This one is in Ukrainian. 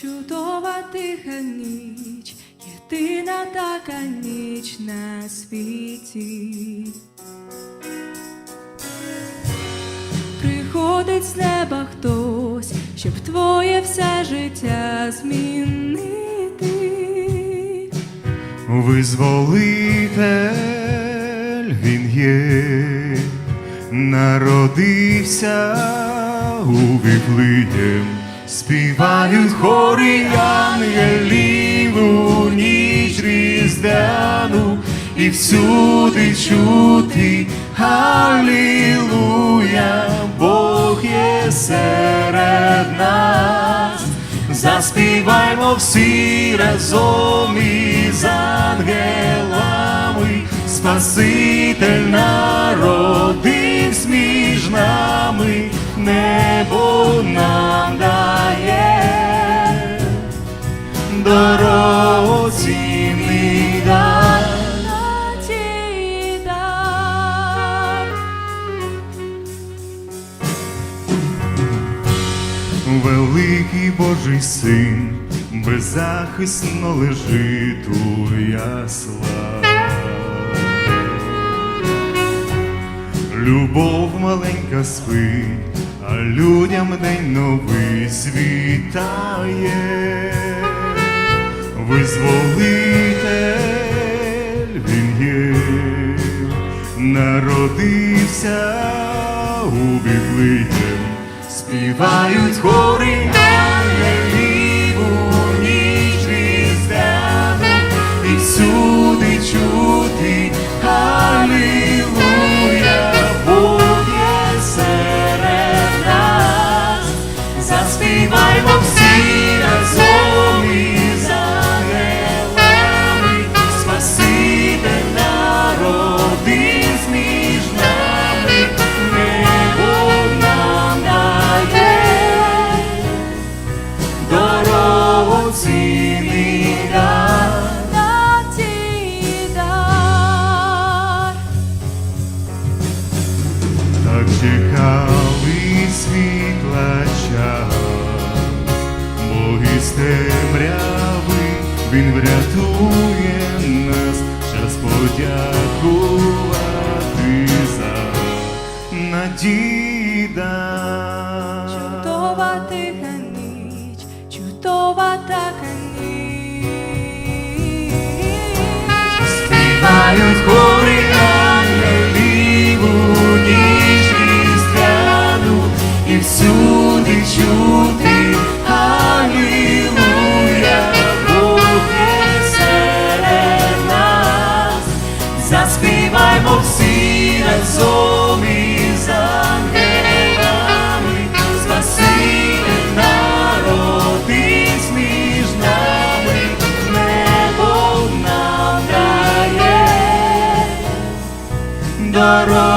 чудова тиха ніч, єдина така ніч на світі. Приходить з неба хтось, щоб твоє все життя змінити. Визволитель він є, народився у Віфлеєм, співають хори ангелів у ніч різдвяну, і всюди чути Алілуя, Бог є серед нас. Заспіваймо всі разом із ангелами, Спаситель народився між нами, небо нам Великий Божий син беззахисно лежить у яслах. Любов маленька спить, а людям день новий світає. Визволитель він є, народився у Віфлеєм. Співають хори всюди чути Він врятує Sarah.